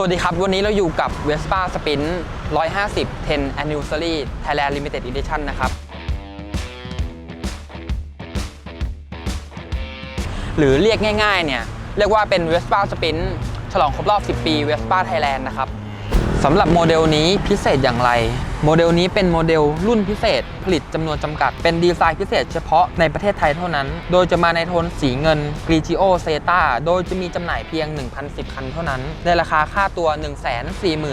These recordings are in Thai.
สวัสดีครับ วันนี้เราอยู่กับ Vespa Sprint 150 10 Anniversary Thailand Limited Edition นะครับ หรือเรียกง่ายๆเนี่ย เรียกว่าเป็น Vespa Sprint ฉลองครบรอบ 10 ปี Vespa Thailand นะครับ สำหรับโมเดลนี้พิเศษอย่างไร โมเดลนี้เป็นโมเดลรุ่นพิเศษ ผลิตจำนวนจำกัด เป็นดีไซน์พิเศษเฉพาะในประเทศไทยเท่านั้น โดยจะมาในโทนสีเงิน Grigio Zeta โดยจะมีจำหน่ายเพียง 1,010 คันเท่านั้น ในราคาค่าตัว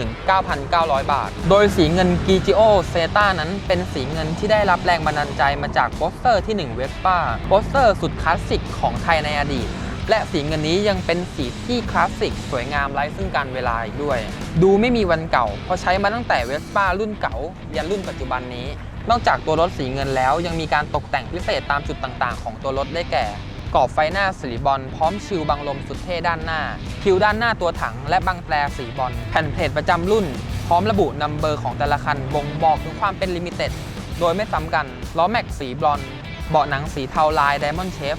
149,900 บาท โดยสีเงิน Grigio Zeta นั้นเป็นสีเงินที่ได้รับแรงบันดาลใจมาจากโปสเตอร์ที่1 Vespa โปสเตอร์สุดคลาสสิกของไทยในอดีต และสีเงินนี้ยังเป็นสีที่คลาสสิกสวยงามไร้ซึ่งการเวลาอีกด้วย ดูไม่มีวันเก่า เพราะใช้มาตั้งแต่เวสป้ารุ่นเก่ายันรุ่นปัจจุบันนี้ นอกจากตัวรถสีเงินแล้วยังมีการตกแต่งพิเศษตามจุดต่างๆ ของตัวรถได้แก่กรอบไฟหน้าสีบอลพร้อมชิลบังลมสุดเท่ด้านหน้า คิวด้านหน้าตัวถังและบังแตรสีบอลแผ่นเพลทประจำรุ่น พร้อมระบุนัมเบอร์ของแต่ละคันบ่งบอกถึงความเป็นลิมิเต็ดโดยไม่ซ้ำกันล้อแม็กสีบรอนเบาะหนังสีเทาลายไดมอนด์เชฟ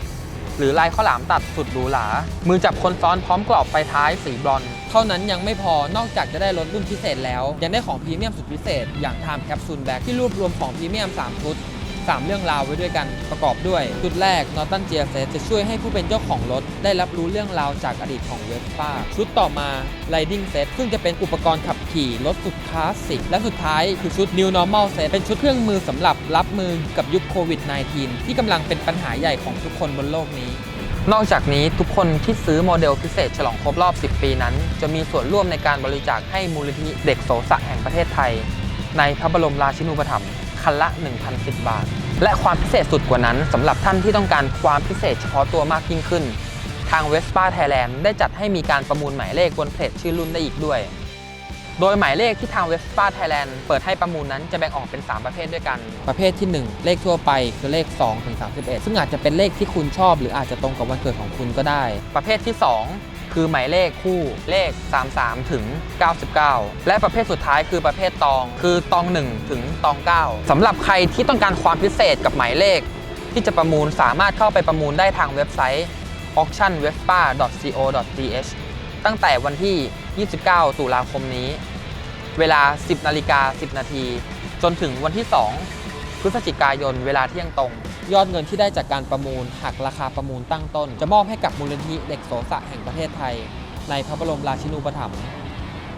หรือลายข้าวหลามตัดสุดหรูหรา มือจับคนซ้อนพร้อมกรอบไฟท้ายสีบรอนซ์เท่านั้นยังไม่พอนอกจากจะได้รถรุ่นพิเศษแล้ว ยังได้ของพรีเมียมสุดพิเศษ อย่าง Time Capsule Bag ที่รวบรวมของพรีเมียม3ชุด 3 เรื่องราวไว้ด้วยกันประกอบด้วยชุดแรก Norton GSS จะช่วยให้ผู้เป็นเจ้าของรถ ได้รับรู้เรื่องราวจากอดีตของเวสป้า ชุดต่อมา Riding Set ซึ่งจะเป็นอุปกรณ์ขับขี่รถสุดคลาสสิก และสุดท้ายคือชุด New Normal Set เป็นชุดเครื่องมือสำหรับรับมือกับยุคโควิด -19 ที่กำลังเป็นปัญหาใหญ่ของทุกคนบนโลกนี้นอกจากนี้ทุกคนที่ซื้อโมเดลพิเศษฉลองครบรอบ 10 ปีนั้น จะมีส่วนร่วมในการบริจาคให้มูลนิธิเด็กโสสะแห่งประเทศไทย ในพระบรมราชินูปถัมภ์ คันละ 1,010 บาท และความพิเศษสุดกว่านั้นสำหรับท่านที่ต้องการความพิเศษเฉพาะตัวมากยิ่งขึ้น ทาง Vespa Thailand ได้จัดให้มีการประมูลหมายเลขบนเพจชื่อรุ่นได้อีกด้วย โดยหมายเลขที่ทาง Vespa Thailand เปิดให้ประมูลนั้นจะแบ่งออกเป็น 3 ประเภทด้วยกัน ประเภทที่ 1 เลขทั่วไปคือเลข2ถึง31 ซึ่งอาจจะเป็นเลขที่คุณชอบ หรืออาจจะตรงกับวันเกิดของคุณก็ได้ ประเภทที่ 2 คือหมายเลขคู่เลข 33 ถึง 99 และประเภทสุดท้ายคือประเภทตอง คือตอง 1 ถึงตอง 9สำหรับใครที่ต้องการความพิเศษกับหมายเลข ที่จะประมูลสามารถเข้าไปประมูลได้ทางเว็บไซต์ auctionvespa.co.th ตั้งแต่วันที่ 29 ตุลาคมนี้ เวลา 10 นาฬิกา 10 นาที จนถึงวันที่ 2 พฤศจิกายนเวลาเที่ยงตรง ยอดเงินที่ได้จากการประมูลหักราคาประมูลตั้งต้น จะมอบให้กับมูลนิธิเด็กโสสะแห่งประเทศไทย ในพระบรมราชินูปถัมภ์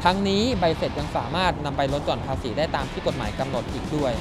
ทั้งนี้ใบเสร็จยังสามารถนำไปลดหย่อนภาษีได้ตามที่กฎหมายกำหนดอีกด้วย